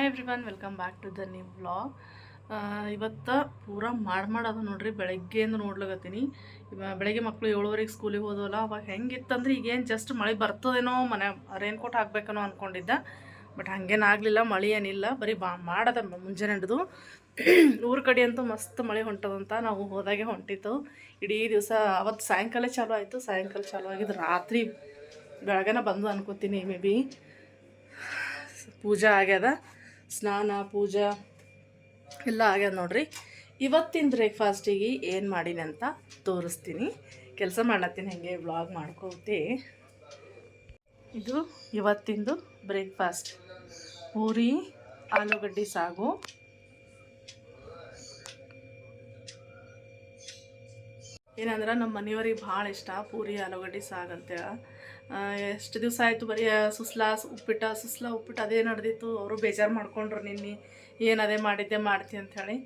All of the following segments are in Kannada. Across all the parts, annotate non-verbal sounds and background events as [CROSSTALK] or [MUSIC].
Hi everyone welcome back to the new blog ಇವತ್ತು ಪೂರ ಮಾಡಿ ಮಾಡೋದು ನೋಡ್ರಿ ಬೆಳಗ್ಗೆಯಿಂದ ನೋಡ್ಲಾಗತ್ತೀನಿ ಬೆಳಗ್ಗೆ ಮಕ್ಕಳು ಏಳುವರೆಗೆ ಸ್ಕೂಲಿಗೆ ಹೋದವಲ್ಲ, ಅವಾಗ ಹೆಂಗಿತ್ತಂದ್ರೆ ಈಗೇನು ಜಸ್ಟ್ ಮಳೆ ಬರ್ತದೇನೋ ಮನೆ ರೈನ್ಕೋಟ್ ಹಾಕ್ಬೇಕನೋ ಅಂದ್ಕೊಂಡಿದ್ದೆ ಬಟ್ ಹಂಗೇನು ಆಗಲಿಲ್ಲ, ಮಳೆ ಏನಿಲ್ಲ, ಬರೀ ಬಾ ಮಾಡದ ಮುಂಜಾನೆ ಹಿಡಿದು ಊರ ಕಡೆ ಅಂತೂ ಮಸ್ತ್ ಮಳೆ ಹೊಂಟದಂತ ನಾವು ಹೋದಾಗೆ ಹೊಂಟಿತ್ತು. ಇಡೀ ದಿವಸ ಅವತ್ತು ಸಾಯಂಕಾಲ ಚಾಲೂ ಆಯಿತು, ಸಾಯಂಕಾಲ ಚಾಲೂ ಆಗಿದ್ದು ರಾತ್ರಿ ಬೆಳಗ್ಗೆನ ಬಂದು ಅನ್ಕೋತೀನಿ ಮೇ ಬಿ ಪೂಜಾ ಆಗ್ಯದ. ಸ್ನಾನ, ಪೂಜಾ ಎಲ್ಲ ಆಗ್ಯದ ನೋಡ್ರಿ. ಇವತ್ತಿನ ಬ್ರೇಕ್ಫಾಸ್ಟಿಗೆ ಏನು ಮಾಡೀನಿ ಅಂತ ತೋರಿಸ್ತೀನಿ. ಕೆಲಸ ಮಾಡತ್ತೀನಿ, ಹಾಗೆ ವ್ಲಾಗ್ ಮಾಡ್ಕೋತಿ. ಇದು ಇವತ್ತಿಂದು ಬ್ರೇಕ್ಫಾಸ್ಟ್. ಪೂರಿ, ಆಲೂಗಡ್ಡೆ ಸಾಗು. ಏನಂದ್ರೆ ನಮ್ಮ ಮನೆಯವ್ರಿಗೆ ಭಾಳ ಇಷ್ಟ ಪೂರಿ, ಆಲೂಗಡ್ಡೆ ಸಾಗು ಅಂತೇಳಿ ಎಷ್ಟು ದಿವಸ ಆಯಿತು ಬರೀ ಸುಸ್ಲಾ ಉಪ್ಪಿಟ್ಟ ಸುಸ್ಲಾ ಉಪ್ಪಿಟ್ಟು ಅದೇ ನಡೆದಿತ್ತು. ಅವರು ಬೇಜಾರು ಮಾಡ್ಕೊಂಡ್ರು ನಿನ್ನೆ. ಏನು ಅದೇ ಮಾಡಿದ್ದೆ ಮಾಡ್ತಿ ಅಂಥೇಳಿ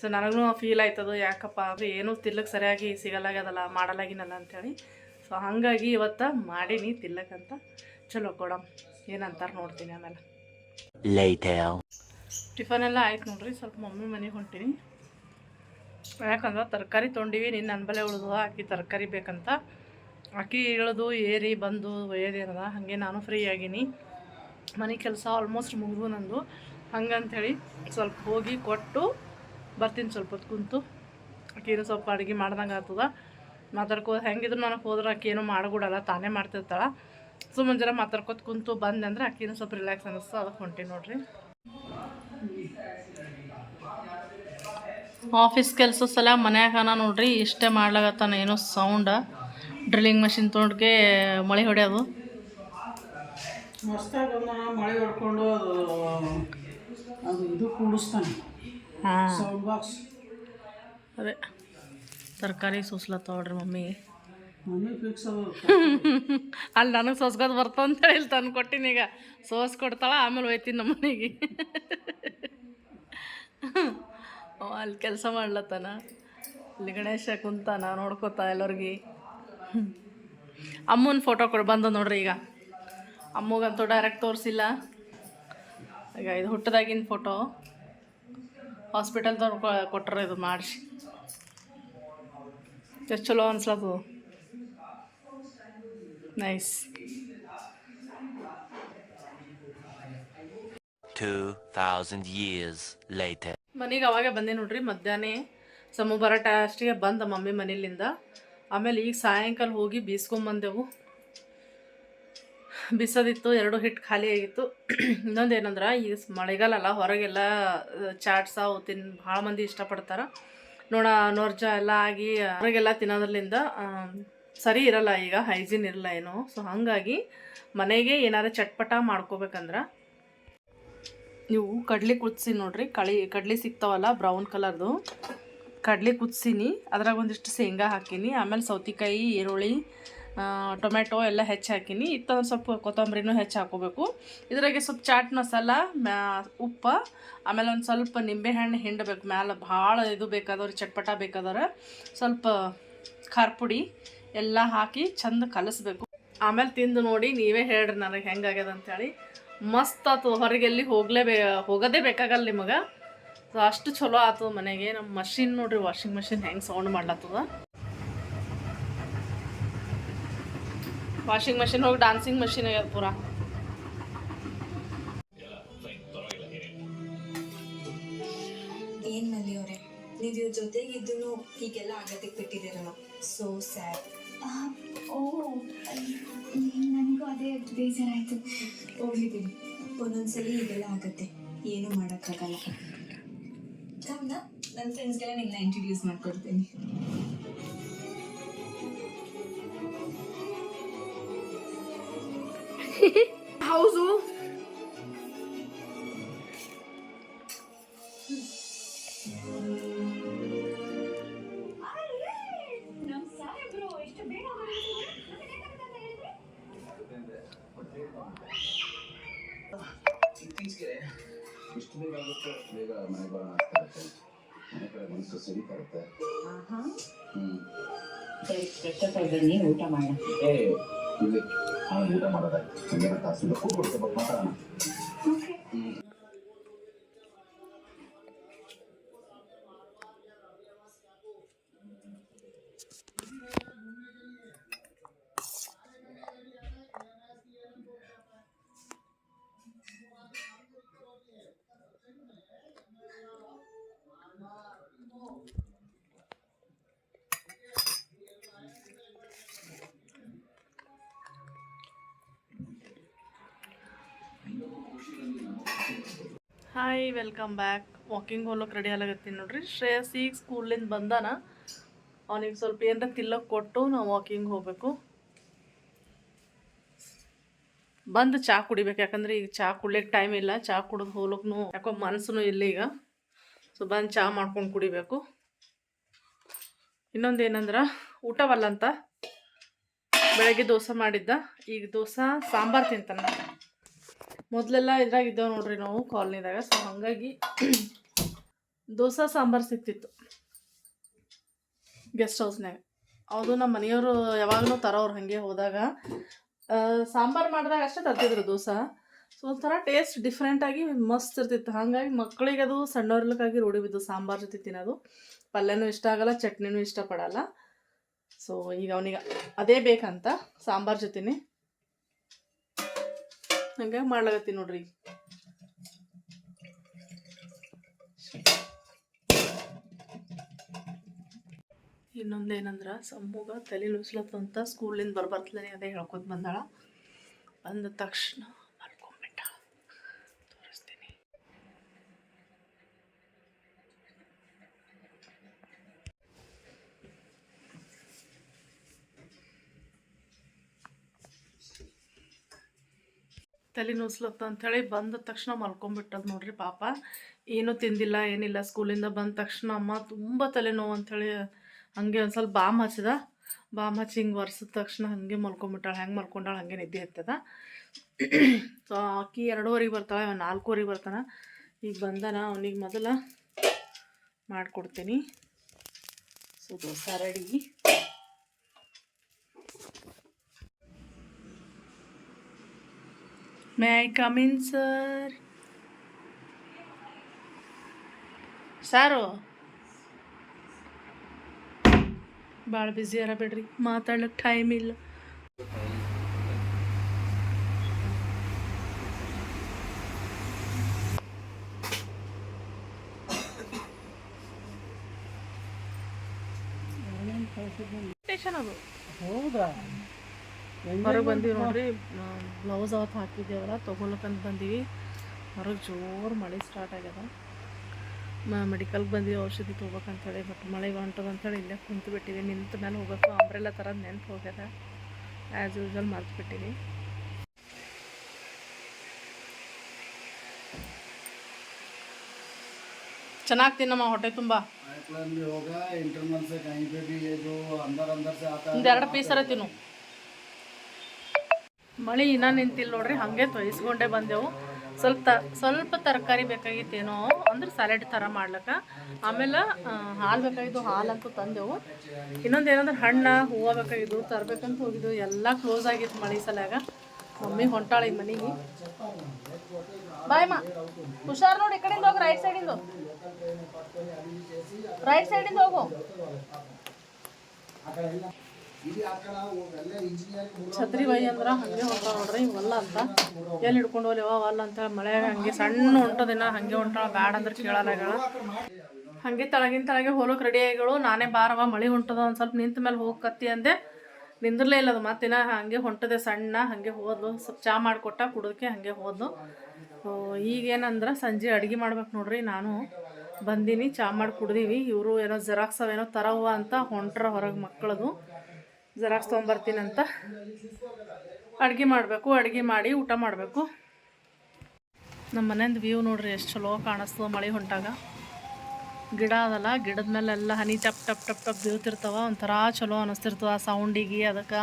ಸೊ ನನಗೂ ಫೀಲ್ ಆಯ್ತದು ಯಾಕಪ್ಪ ಅದು ಏನೂ ತಿಲ್ಲಕ್ಕೆ ಸರಿಯಾಗಿ ಸಿಗಲಾಗ್ಯದಲ್ಲ ಮಾಡಲಾಗಿನಲ್ಲ ಅಂಥೇಳಿ ಸೊ ಹಾಗಾಗಿ ಇವತ್ತು ಮಾಡೀನಿ ತಿಲ್ಲಕ್ಕಂತ ಚಲೋ ಕೊಡಮ್. ಏನಂತಾರೆ ನೋಡ್ತೀನಿ ಆಮೇಲೆ. ಲೈಟ್ ಟಿಫನ್ ಎಲ್ಲ ಆಯ್ತು ನೋಡ್ರಿ. ಸ್ವಲ್ಪ ಮಮ್ಮಿ ಮನೆಗೆ ಹೊಂಟೀನಿ. ಯಾಕಂದ್ರೆ ತರಕಾರಿ ತೊಗೊಂಡಿವಿ ನಿನ್ನ ಅನ್ಬಲೆ ಉಳಿದು ಹಾಕಿ ತರಕಾರಿ ಬೇಕಂತ. ಆಕಿ ಇಳಿದು, ಏರಿ ಬಂದು ಒಯ್ಯೋದೇನದ ಹಾಗೆ ನಾನು ಫ್ರೀ ಆಗೀನಿ. ಮನೆ ಕೆಲಸ ಆಲ್ಮೋಸ್ಟ್ ಮುಗಿದು ನಂದು. ಹಂಗಂಥೇಳಿ ಸ್ವಲ್ಪ ಹೋಗಿ ಕೊಟ್ಟು ಬರ್ತೀನಿ ಸ್ವಲ್ಪ ಹೊತ್ತು ಕುಂತು. ಆಕಿನೂ ಸ್ವಲ್ಪ ಅಡುಗೆ ಮಾಡ್ದಂಗೆ ಆಗ್ತದ. ಮಾತಾಡ್ಕೋ, ಹೆಂಗಿದ್ರು ನನಗೆ ಹೋದ್ರೆ ಅಕ್ಕಿ ಏನೂ ಮಾಡಗೂಡಲ್ಲ, ತಾನೇ ಮಾಡ್ತಿರ್ತಾಳೆ. ಸುಮ್ಮನೆ ಮುಂಜಾನೆ ಮಾತಾಡ್ಕೋತ ಕುಂತು ಬಂದೆ ಅಂದರೆ ಆಕಿನೂ ಸ್ವಲ್ಪ ರಿಲ್ಯಾಕ್ಸ್ ಅನ್ನಿಸ್ತು. ಅದಕ್ಕೆ ಹೊಂಟೀನಿ ನೋಡ್ರಿ. ಆಫೀಸ್ ಕೆಲಸ ಸಲ ಮನ್ಯಾಗನ ನೋಡ್ರಿ, ಇಷ್ಟೇ ಮಾಡ್ಲಾಗತ್ತಾನ ಏನೋ ಸೌಂಡ ಡ್ರಿಲ್ಲಿಂಗ್ ಮಷಿನ್ ತೊಗೊಂಡ್ಗೆ ಮಳೆ ಹೊಡೆಯೋದು. ಮಳೆ ಹೊಡ್ಕೊಂಡು ಅದು ಅದು ಇದು ಕೂಡಿಸ್ತಾನೆ. ಹಾಂ. ಬಾಕ್ಸ್ ಅದೇ. ತರಕಾರಿ ಸೂಸ್ಲತ್ತವಳ್ರಿ ನೋಡ್ರಿ ಮಮ್ಮಿ. [LAUGHS] ಅಲ್ಲಿ ನನಗೆ ಸೋಸ್ಕೋದು ಬರ್ತಂತ ಹೇಳಿ ತಂದು ಕೊಟ್ಟಿನಿ ಈಗ. ಸೋಸ್ ಕೊಡ್ತಾಳ ಆಮೇಲೆ ಹೋಯ್ತೀನಿ ನಮ್ಮ ಮನೆಗೆ. [LAUGHS] ಅಲ್ಲಿ ಕೆಲಸ ಮಾಡ್ಲತ್ತಾನ. ಇಲ್ಲಿ ಗಣೇಶ ಕುಂತಾನ ನೋಡ್ಕೋತ ಎಲ್ಲರಿಗೆ. ಅಮ್ಮನ ಫೋಟೋ ಕೊಡು ಬಂದ ನೋಡ್ರಿ ಈಗ. ಅಮ್ಮಗಂತೂ ಡೈರೆಕ್ಟ್ ತೋರಿಸಿಲ್ಲ. ಈಗ ಇದು ಹುಟ್ಟದಾಗಿನ ಫೋಟೋ ಹಾಸ್ಪಿಟಲ್ದವ್ರು ಕೊಟ್ಟರು ಇದು ಮಾಡಿಸಿ. ಎಷ್ಟು ಚಲೋ ಅನ್ಸ್ಲತ್ತದು ನೈಸ್ 2,000 years later. ಮನೆಗೆ ಅವಾಗೆ ಬಂದೆ ನೋಡ್ರಿ ಮಧ್ಯಾಹ್ನ. ಸಮ ಬರೋ ಅಷ್ಟಿಗೆ ಬಂದ ಮಮ್ಮಿ ಮನೇಲಿಂದ. ಆಮೇಲೆ ಈಗ ಸಾಯಂಕಾಲ ಹೋಗಿ ಬೀಸ್ಕೊಂಬಂದೆವು. ಬಿಸೋದಿತ್ತು, ಎರಡು ಹಿಟ್ಟು ಖಾಲಿ ಆಗಿತ್ತು. ಇನ್ನೊಂದು ಏನಂದ್ರೆ ಈಗ ಮಳೆಗಾಲ ಅಲ್ಲ, ಹೊರಗೆಲ್ಲ ಚಾಟ್ಸ ಅವು ತಿನ್, ಭಾಳ ಮಂದಿ ಇಷ್ಟಪಡ್ತಾರೆ. ನೋಡ ನೋರ್ಜ ಎಲ್ಲ ಆಗಿ ಹೊರಗೆಲ್ಲ ತಿನ್ನೋದ್ರಲ್ಲಿಂದ ಸರಿ ಇರಲ್ಲ, ಈಗ ಹೈಜೀನ್ ಇರಲ್ಲ ಏನು. ಸೊ ಹಾಗಾಗಿ ಮನೆಗೆ ಏನಾದ್ರು ಚಟ್ಪಟ ಮಾಡ್ಕೋಬೇಕಂದ್ರೆ, ನೀವು ಕಡ್ಲಿ ಕುದಿಸಿ ನೋಡ್ರಿ, ಕಳಿ, ಕಡ್ಲಿ ಸಿಗ್ತಾವಲ್ಲ, ಬ್ರೌನ್ ಕಲರ್ದು. ಕಡ್ಲಿ ಕುದಿಸೀನಿ, ಅದ್ರಾಗ ಒಂದಿಷ್ಟು ಶೇಂಗಾ ಹಾಕೀನಿ, ಆಮೇಲೆ ಸೌತೆಕಾಯಿ, ಈರುಳ್ಳಿ ಟೊಮೆಟೊ ಎಲ್ಲ ಹೆಚ್ಚು ಹಾಕೀನಿ. ಒಂದು ಸ್ವಲ್ಪ ಕೊತ್ತಂಬರಿನೂ ಹೆಚ್ಚು ಹಾಕೋಬೇಕು. ಇದ್ರಾಗೆ ಸ್ವಲ್ಪ ಚಾಟ್ ಮಸಾಲ ಮ್ಯಾ ಉಪ್ಪು, ಆಮೇಲೆ ಒಂದು ಸ್ವಲ್ಪ ನಿಂಬೆಹಣ್ಣು ಹಿಂಡಬೇಕು. ಮ್ಯಾಲೆ ಭಾಳ ಇದು ಬೇಕಾದವ್ರಿಗೆ ಚಟ್ಪಟ ಬೇಕಾದವ್ರೆ, ಸ್ವಲ್ಪ ಖಾರ ಪುಡಿ ಎಲ್ಲ ಹಾಕಿ ಚಂದ ಕಲಿಸ್ಬೇಕು. ಆಮೇಲೆ ತಿಂದು ನೋಡಿ ನೀವೇ ಹೇಳ್ರಿ ನನಗೆ ಹೆಂಗಾಗ್ಯದ ಅಂತೇಳಿ ಮಸ್ತ್ ಆತು, ಹೊರಗೆಲ್ಲಿ ಹೋಗಲೇ ಬೇ, ಹೋಗೋದೇ ಬೇಕಾಗಲ್ಲ ನಿಮಗೆ. ಸೊ ಅಷ್ಟು ಚಲೋ ಆತದ ಮನೆಗೆ. ನಮ್ಮ ಮಷಿನ್ ನೋಡ್ರಿ ವಾಷಿಂಗ್ ಮಷಿನ್ ಹೆಂಗೆ ಸೌಂಡ್ ಮಾಡ್ಲತ್ತದ. ವಾಷಿಂಗ್ ಮಷಿನ್ ಹೋಗಿ ಡಾನ್ಸಿಂಗ್ ಮಷಿನ್ ಆಗ್ಯದ ಪೂರ. ಏನ್ ಮಂದಿ ಅವರೇ? ನೀವು ಇವ್ರ ಜೊತೆಗಿದ್ದು ಹೀಗೆಲ್ಲ ಆಗತ್ತಿಗೆ ಬಿಟ್ಟಿದ್ದೀರಲ್ಲ. ಸೋ ಸ್ಯಾಡ್ ಓ ನನಗೂ ಅದೇ ಬೇಜಾರಾಯಿತು. ಹೋಗ್ಲಿದ್ದೀನಿ ಒಂದೊಂದ್ಸಲಿ ಇದೆಲ್ಲ ಆಗತ್ತೆ. ಏನು ಮಾಡೋಕ್ಕಾಗಲ್ಲ. ಕಮ್ನ ನನ್ನ ಫ್ರೆಂಡ್ಸ್ಗೆಲ್ಲ ನಿನ್ನ ಇಂಟ್ರಡ್ಯೂಸ್ ಮಾಡ್ಕೊಡ್ತೀನಿ ಹೌದು ಮನಸ್ಸು ಸರಿತಾ ಇರುತ್ತೆ ಹ್ಮ್. ಬನ್ನಿ ಊಟ ಮಾಡೋಣ ಏ ಇಲ್ಲಿ. ಊಟ ಮಾಡೋದಾಯ್ತು ಹಂಗೇನ ತಾಸು ಕೂತ್ಕೊಳ್ತೆ ಬಗ್ಗೆ ಮಾತಾಡೋಣ. ಹಾಯ್ ವೆಲ್ಕಮ್ ಬ್ಯಾಕ್ ವಾಕಿಂಗ್ ಹೋಗ್ಲಿಕ್ಕೆ ರೆಡಿ ಆಗತ್ತೀನಿ ನೋಡ್ರಿ ಶ್ರೇಯಸ್ ಈಗ ಸ್ಕೂಲಿಂದ ಬಂದಾನ ಅವನಿಗೆ ಸ್ವಲ್ಪ ಏನರ ತಿಲ್ಲಕ್ಕೆ ಕೊಟ್ಟು ನಾವು ವಾಕಿಂಗ್ ಹೋಗಬೇಕು ಬಂದು ಚಹಾ ಕುಡಿಬೇಕು ಯಾಕಂದ್ರೆ ಈಗ ಚಹಾ ಕುಡ್ಲಿಕ್ಕೆ ಟೈಮ್ ಇಲ್ಲ ಚಹಾ ಕುಡಿದು ಹೋಗ್ಲಿಕ್ಕೂ ಯಾಕೋ ಮನಸ್ಸು ಇಲ್ಲ ಈಗ ಸೊ ಬಂದು ಚಹಾ ಮಾಡ್ಕೊಂಡು ಕುಡಿಬೇಕು ಇನ್ನೊಂದು ಏನಂದ್ರೆ ಊಟವಲ್ಲ ಅಂತ ಬೆಳಗ್ಗೆ ದೋಸೆ ಮಾಡಿದ್ದ. ಈಗ ದೋಸೆ ಸಾಂಬಾರು ತಿಂತಾನೆ. ಮೊದಲೆಲ್ಲ ಇದ್ರಾಗ ಇದ್ದೇವೆ ನೋಡ್ರಿ ನಾವು ಕಾಲನಿದಾಗ. ಸೊ ಹಾಗಾಗಿ ದೋಸೆ, ಸಾಂಬಾರು ಸಿಕ್ತಿತ್ತು ಗೆಸ್ಟ್ ಹೌಸ್ನಾಗ ಅದು ನಮ್ಮ ಮನೆಯವರು ಯಾವಾಗಲೂ ತರೋರು ಹಾಗೆ ಹೋದಾಗ. ಸಾಂಬಾರು ಮಾಡಿದಾಗ ಅಷ್ಟೇ ತರ್ತಿದ್ರು ದೋಸೆ. ಸೊ ಒಂಥರ ಟೇಸ್ಟ್ ಡಿಫ್ರೆಂಟಾಗಿ ಮಸ್ತ್ ಇರ್ತಿತ್ತು. ಹಾಗಾಗಿ ಮಕ್ಕಳಿಗೆ ಅದು ಸಣ್ಣವ್ರಲಕ್ಕಾಗಿ ರೂಢಿ ಬಿದ್ದು ಸಾಂಬಾರು ಜೊತೆ ತಿನ್ನೋದು. ಪಲ್ಯನೂ ಇಷ್ಟ ಆಗಲ್ಲ, ಚಟ್ನಿನೂ ಇಷ್ಟಪಡಲ್ಲ. ಸೊ ಈಗ ಅವನಿಗೆ ಅದೇ ಬೇಕಂತ ಸಾಂಬಾರು ಜೊತೆನೆ ಹಂಗಾಗಿ ಮಾಡ್ಲಾಗತ್ತೀನಿ ನೋಡ್ರಿ. ಇನ್ನೊಂದೇನಂದ್ರೆ ಸಮ್ಮುಗ ತಲೆ ನುಸ್ಲತ್ತಂತ ಸ್ಕೂಲಿಂದ ಬರ್ಬರ್ತಲೇ ಅದೇ ಹೇಳ್ಕೊತ ಬಂದಾಳ. ಬಂದ ತಕ್ಷಣ ತಲೆ ಅಂಥೇಳಿ ಬಂದ ತಕ್ಷಣ ಮಲ್ಕೊಂಬಿಟ್ಟದ ನೋಡ್ರಿ ಪಾಪ. ಏನೂ ತಿಂದಿಲ್ಲ, ಏನಿಲ್ಲ. ಸ್ಕೂಲಿಂದ ಬಂದ ತಕ್ಷಣ ಅಮ್ಮ ತುಂಬ ತಲೆನೋವು ಅಂಥೇಳಿ ಹಂಗೆ ಒಂದು ಸ್ವಲ್ಪ ಬಾಮ್ ಹಚ್ಚಿದ. ಬಾಮ್ ಹಚ್ಚಿ ಹಿಂಗೆ ಒರೆಸಿದ ತಕ್ಷಣ ಹಾಗೆ ಮಲ್ಕೊಂಬಿಟ್ಟಾಳೆ ಹೆಂಗೆ ಮಲ್ಕೊಂಡಾಳೆ? ಹಾಗೆ ನಿದ್ದೆ ಹತ್ತದ. ಸೊ ಅಕ್ಕಿ ಎರಡೂವರೆಗೆ ಬರ್ತಾಳೆ, ಇವ ನಾಲ್ಕೂವರೆಗೆ ಬರ್ತಾನೆ. ಈಗ ಬಂದಾನ, ಅವನಿಗೆ ಮೊದಲ ಮಾಡಿಕೊಡ್ತೀನಿ. So dosa ready. May I come in sir ಸಾರು ಭಾಳ ಬ್ಯುಸಿ ಅರ ಬಿಡ್ರಿ. ಮಾತಾಡ್ಲಿಕ್ಕೆ ಟೈಮ್ ಇಲ್ಲ. ಸ್ಟೇಷನ್ ಅದು. ಹೌದಾ ಹೊರಗೆ ಬಂದೀವಿ ನೋಡ್ರಿ ಬ್ಲೌಸ್ ಅವತ್ ಹಾಕಿದ್ದೇವಲ್ಲ ತೊಗೊಳಕಂತ ಬಂದೀವಿ. ಹೊರಗೆ ಜೋರು ಮಳೆ ಸ್ಟಾರ್ಟ್ ಆಗ್ಯದ. ಮೆಡಿಕಲ್ಗೆ ಬಂದೀವಿ ಔಷಧಿ ತೊಗೋಬೇಕಂತೇಳಿ ಬಟ್ ಮಳೆ ಹೊಂಟದಂತೇಳಿ ಇಲ್ಲೇ ಕುಂತುಬಿಟ್ಟಿವಿ ನಿಂತು ಮೇಲೆ ಹೋಗೋಕ್ಕೂ ಅಂಬ್ರೆಲ್ಲ ಥರ ನೆನಪು ಹೋಗ್ಯದ. ಆ್ಯಸ್ ಯೂಸ್ವಲ್ ಮರೆತುಬಿಟ್ಟಿವಿ. ಚೆನ್ನಾಗಿ ತಿನ್ನಮ್ಮ ಹೊಟ್ಟೆ ತುಂಬ. ಒಂದೆರಡು ಪೀಸರ ತಿನ್ನು. ಮಳೆ ಇನ್ನೂ ನಿಂತಿಲ್ಲ ನೋಡ್ರಿ, ಹಾಗೆ ತೊಯ್ಸ್ಕೊಂಡೇ ಬಂದೆವು. ಸ್ವಲ್ಪ ತ, ಸ್ವಲ್ಪ ತರಕಾರಿ ಬೇಕಾಗಿತ್ತೇನೋ ಅಂದ್ರೆ ಸ್ಯಾಲೆಡ್ ಥರ ಮಾಡ್ಲಿಕ್ಕೆ. ಆಮೇಲೆ ಹಾಲು ಬೇಕಾಗಿದ್ದು ಹಾಲಂತೂ ತಂದೆವು. ಇನ್ನೊಂದು ಏನಂದ್ರೆ ಹಣ್ಣು, ಹೂವು ಬೇಕಾಗಿದ್ದು ತರ್ಬೇಕಂತ ಹೋಗಿದ್ದು ಎಲ್ಲ ಕ್ಲೋಸ್ ಆಗಿತ್ತು ಮಳೆ ಸಲಾಗ ಮಮ್ಮಿ ಹೊಂಟಾಳೆ ಈ ಮನೆಗೆ. ಬಾಯ್ ಮಾ, ಹುಷಾರ್ ನೋಡಿ ಈ ಕಡೆಯಿಂದ ಹೋಗಿ ರೈಟ್ ಸೈಡಿಂದ ರೈಟ್ ಸೈಡಿಂದ ಹೋಗು. ಛತ್ರಿ ಬೈ ಅಂದ್ರ ಹಂಗೆ ಹೊಂಟ ನೋಡ್ರಿ ಇವೆಲ್ಲ ಅಂತ. ಎಲ್ಲಿ ಹಿಡ್ಕೊಂಡು ಅಲ್ಲ ಅಂತ ಮಳೆ ಹಂಗೆ ಸಣ್ಣ ಹೊಂಟದಿನ ಹಂಗೆ ಹೊಂಟಾಳ ಬ್ಯಾಡ ಅಂದ್ರೆ ಕೇಳಲ್ಲ ಹಂಗೆ ತಳಗಿನ ತಳಗೆ ಹೋಲಕ್ಕೆ ರೆಡಿ ಆಗಿಗಳು, ನಾನೇ ಬಾರವ ಮಳೆ ಹೊಂಟದ, ಒಂದು ಸ್ವಲ್ಪ ನಿಂತ ಮೇಲೆ ಹೋಗಕತ್ತಿ ಅಂದೆ. ನಿಂದಿರ್ಲೇ ಇಲ್ಲ ಅದು ಮತ್ತಿನ ಹಂಗೆ ಹೊಂಟದೆ ಸಣ್ಣ, ಹಂಗೆ ಹೋದ್ಲು. ಸ್ವಲ್ಪ ಚಾ ಮಾಡಿಕೊಟ್ಟ ಕುಡಿದಕ್ಕೆ ಹಂಗೆ ಹೋದ್ಲು. ಈಗೇನಂದ್ರೆ ಸಂಜೆ ಅಡುಗೆ ಮಾಡ್ಬೇಕು ನೋಡ್ರಿ, ನಾನು ಬಂದೀನಿ, ಚಾ ಮಾಡಿ ಕುಡ್ದೀವಿ. ಇವರು ಏನೋ ಜೆರಾಕ್ಸ್ ಅವೇನೋ ತರವ ಅಂತ ಹೊಂಟ್ರ ಹೊರಗೆ ಮಕ್ಕಳದು. ಜೆರಾಕ್ಸ್ ತೊಗೊಂಬರ್ತೀನಂತ. ಅಡುಗೆ ಮಾಡಬೇಕು, ಅಡುಗೆ ಮಾಡಿ ಊಟ ಮಾಡಬೇಕು. ನಮ್ಮ ಮನೆಯಿಂದ ವ್ಯೂ ನೋಡ್ರಿ ಎಷ್ಟು ಚಲೋ ಕಾಣಿಸ್ತದೆ ಮಳೆ ಹೊಂಟಾಗ. ಗಿಡ ಅದಲ್ಲ, ಗಿಡದ ಮೇಲೆಲ್ಲ ಹನಿ ಟಪ್ ಟಪ್ ಟಪ್ ಟಪ್ ಬೀಳ್ತಿರ್ತಾವ. ಒಂಥರ ಚಲೋ ಅನ್ನಿಸ್ತಿರ್ತದೆ ಸೌಂಡಿಗೆ ಅದಕ್ಕೆ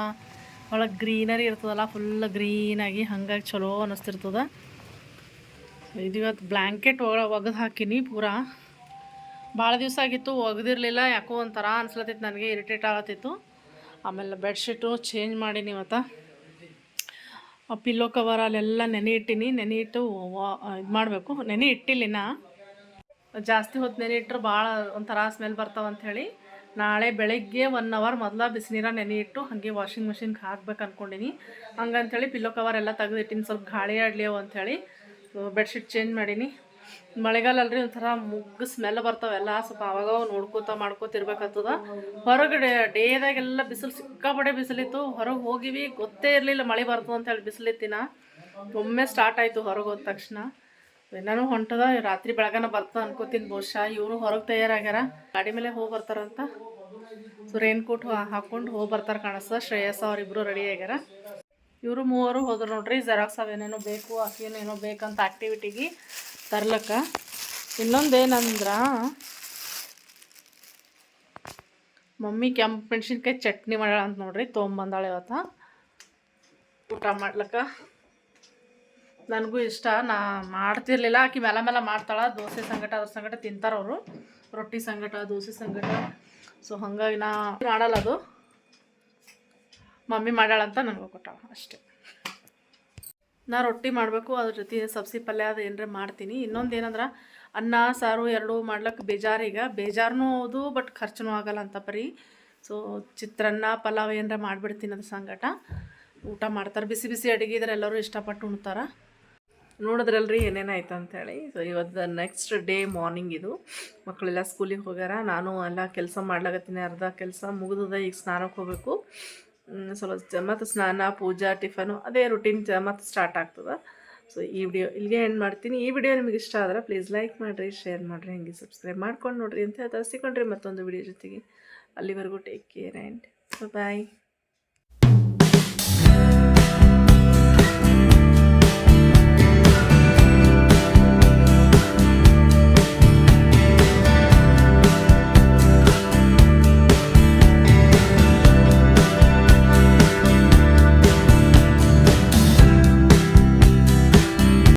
ಒಳಗೆ ಗ್ರೀನರಿ ಇರ್ತದಲ್ಲ ಫುಲ್ ಗ್ರೀನಾಗಿ ಹಂಗಾಗಿ ಚಲೋ ಅನ್ನಿಸ್ತಿರ್ತದೆ ಇದು ಇವತ್ತು ಬ್ಲ್ಯಾಂಕೆಟ್ ಒಳ ಒಗೆದು ಹಾಕಿನಿ ಪೂರಾ. ಭಾಳ ದಿವಸ ಆಗಿತ್ತು, ಒಗೆದಿರಲಿಲ್ಲ, ಯಾಕೋ ಒಂಥರ ಅನ್ಸ್ಲತ್ತಿತ್ತು, ನನಗೆ ಇರಿಟೇಟ್ ಆಗತ್ತಿತ್ತು ಆಮೇಲೆ ಬೆಡ್ಶೀಟು ಚೇಂಜ್ ಮಾಡೀನಿ ಇವತ್ತು. ಪಿಲ್ಲೋ ಕವರ್ ಅಲ್ಲೆಲ್ಲ ನೆನೆ ಇಟ್ಟೀನಿ. ನೆನೆ ಇಟ್ಟು ಇದು ಮಾಡಬೇಕು. ನೆನೆ ಇಟ್ಟಿಲ್ಲಿನ ಜಾಸ್ತಿ ಹೊತ್ತು ನೆನೆ ಇಟ್ಟರೆ ಭಾಳ ಒಂಥರ ಸ್ಮೆಲ್ ಬರ್ತಾವ ಅಂಥೇಳಿ ನಾಳೆ ಬೆಳಗ್ಗೆ ಒನ್ ಅವರ್ ಮೊದಲ ಬಿಸಿನೀರ ನೆನೆ ಇಟ್ಟು ಹಾಗೆ ವಾಷಿಂಗ್ ಮಿಷಿನ್ಗೆ ಹಾಕ್ಬೇಕು ಅಂದ್ಕೊಂಡಿನಿ ಹಂಗಂಥೇಳಿ ಪಿಲ್ಲೋ ಕವರ್ ಎಲ್ಲ ತೆಗೆದಿಟ್ಟಿನಿ. ಸ್ವಲ್ಪ ಗಾಳಿ ಆಡಲಿ ಅಂಥೇಳಿ ಬೆಡ್ಶೀಟ್ ಚೇಂಜ್ ಮಾಡೀನಿ. ಮಳೆಗಾಲ ಅಲ್ರಿ ಒಂಥರ ಮುಗ್ಗು ಸ್ಮೆಲ್ ಬರ್ತಾವೆಲ್ಲ ಸ್ವಲ್ಪ ಅವಾಗ ನೋಡ್ಕೋತ ಮಾಡ್ಕೋತ ಇರ್ಬೇಕಾಗ್ತದ. ಹೊರಗಡೆ ಡೇದಾಗೆಲ್ಲ ಬಿಸಿಲು ಸಿಕ್ಕಾಪಡೆ ಬಿಸಿಲಿತ್ತು. ಹೊರಗೆ ಹೋಗಿವಿ. ಗೊತ್ತೇ ಇರಲಿಲ್ಲ ಮಳೆ ಬರ್ತು ಅಂತ ಹೇಳಿ ಬಿಸಿಲಿತ್ತಿನ ಒಮ್ಮೆ ಸ್ಟಾರ್ಟ್ ಆಯಿತು ಹೊರಗೆ ಹೋದ ತಕ್ಷಣ. ಏನಾನು ಹೊಂಟದ. ರಾತ್ರಿ ಬೆಳಗನ ಬರ್ತಾ ಅನ್ಕೋತೀನಿ ಬಹುಶಃ. ಇವರು ಹೊರಗೆ ತಯಾರಾಗ್ಯಾರ. ಗಾಡಿ ಮೇಲೆ ಹೋಗಿ ಬರ್ತಾರಂತ. ಸೊ ರೈನ್ ಕೋಟ್ ಹಾಕೊಂಡು ಹೋಗಿ ಬರ್ತಾರೆ ಕಾಣಿಸ್ತದ ಶ್ರೇಯಸ್ ಅವರಿಬ್ಬರು ರೆಡಿ ಆಗ್ಯಾರ. ಇವರು ಮೂವರು ಹೋದ್ರು ನೋಡ್ರಿ. ಜೆರಾಕ್ಸ್ ಅವೇನೇನೋ ಬೇಕು, ಅಕ್ಕೇನೇನೋ ಬೇಕಂತ ಆ್ಯಕ್ಟಿವಿಟಿಗೆ ತರ್ಲಕ್ಕ. ಇನ್ನೊಂದೇನಂದ್ರೆ, ಮಮ್ಮಿ ಕೆಂಪು ಮೆಣಸಿನ್ಕಾಯಿ ಚಟ್ನಿ ಮಾಡ್ಯಾಳ ಅಂತ ನೋಡ್ರಿ ತೊಗೊಂಬಂದಾಳೆ ಇವತ್ತು. ಊಟ ಮಾಡ್ಲಕ್ಕ. ನನಗೂ ಇಷ್ಟ, ನಾ ಮಾಡ್ತಿರ್ಲಿಲ್ಲ. ಆಕಿ ಮೇಲೆ ಮೇಲೆ ಮಾಡ್ತಾಳೆ. ದೋಸೆ ಸಂಗಟ ಅದ್ರ ಸಂಗಟ ತಿಂತಾರವರು ರೊಟ್ಟಿ ಸಂಗಟ, ದೋಸೆ ಸಂಗಟ. ಸೊ ಹಾಗಾಗಿ ನಾ ಮಾಡಲ್ಲ ಅದು. ಮಮ್ಮಿ ಮಾಡ್ಯಾಳಂತ ನನಗೂ ಕೊಟ್ಟಾಳ, ಅಷ್ಟೇ. ನಾ ರೊಟ್ಟಿ ಮಾಡಬೇಕು, ಅದ್ರ ಜೊತೆ ಸಬ್ಸಿ ಪಲ್ಯ ಅದು ಏನರ ಮಾಡ್ತೀನಿ. ಇನ್ನೊಂದು ಏನಂದ್ರೆ, ಅನ್ನ, ಸಾರು ಎರಡೂ ಮಾಡ್ಲಿಕ್ಕೆ ಬೇಜಾರೀಗ ಬೇಜಾರನೂ ಹೌದು ಬಟ್ ಖರ್ಚನೂ ಆಗಲ್ಲ ಅಂತ ಪರಿ. ಸೊ ಚಿತ್ರಾನ್ನ, ಪಲಾವ್ ಏನರ ಮಾಡಿಬಿಡ್ತೀನಿ ಅದ್ರ ಸಂಗಟ. ಊಟ ಮಾಡ್ತಾರೆ. ಬಿಸಿ ಬಿಸಿ ಅಡುಗೆ ಇದ್ರೆ ಎಲ್ಲರೂ ಇಷ್ಟಪಟ್ಟು ಉಣ್ತಾರೆ. ನೋಡಿದ್ರಲ್ರಿ ಏನೇನಾಯ್ತು ಅಂತೇಳಿ. ಸೊ ಇವತ್ತು ನೆಕ್ಸ್ಟ್ ಡೇ ಮಾರ್ನಿಂಗ್ ಇದು. ಮಕ್ಕಳೆಲ್ಲ ಸ್ಕೂಲಿಗೆ ಹೋಗ್ಯಾರ. ನಾನು ಎಲ್ಲ ಕೆಲಸ ಮಾಡ್ಲಾಗತ್ತೀನಿ ಅರ್ಧ ಕೆಲಸ ಮುಗಿದದ, ಈಗ ಸ್ನಾನಕ್ಕೆ ಹೋಗಬೇಕು. ಸ್ವಲ್ಪ ಮತ್ತು ಸ್ನಾನ, ಪೂಜಾ, ಟಿಫನು ಅದೇ ರುಟೀನ್ ಮತ್ತು ಸ್ಟಾರ್ಟ್ ಆಗ್ತದೆ. ಸೊ ಈ ವಿಡಿಯೋ ಇಲ್ಲಿಗೆ ಎಂಡ್ ಮಾಡ್ತೀನಿ. ಈ ವಿಡಿಯೋ ನಿಮಗೆ ಇಷ್ಟ ಆದ್ರೆ ಪ್ಲೀಸ್ ಲೈಕ್ ಮಾಡಿರಿ ಶೇರ್ ಮಾಡಿರಿ, ಹಂಗೆ ಸಬ್ಸ್ಕ್ರೈಬ್ ಮಾಡ್ಕೊಂಡು ನೋಡಿರಿ ಅಂತ ಹೇಳ್ತಾರೆ. ಸಿಕ್ಕೊಂಡ್ರಿ ಮತ್ತೊಂದು ವಿಡಿಯೋ ಜೊತೆಗೆ. ಅಲ್ಲಿವರೆಗೂ ಟೇಕ್ ಕೇರ್ ಆ್ಯಂಡ್ ಬಾಯ್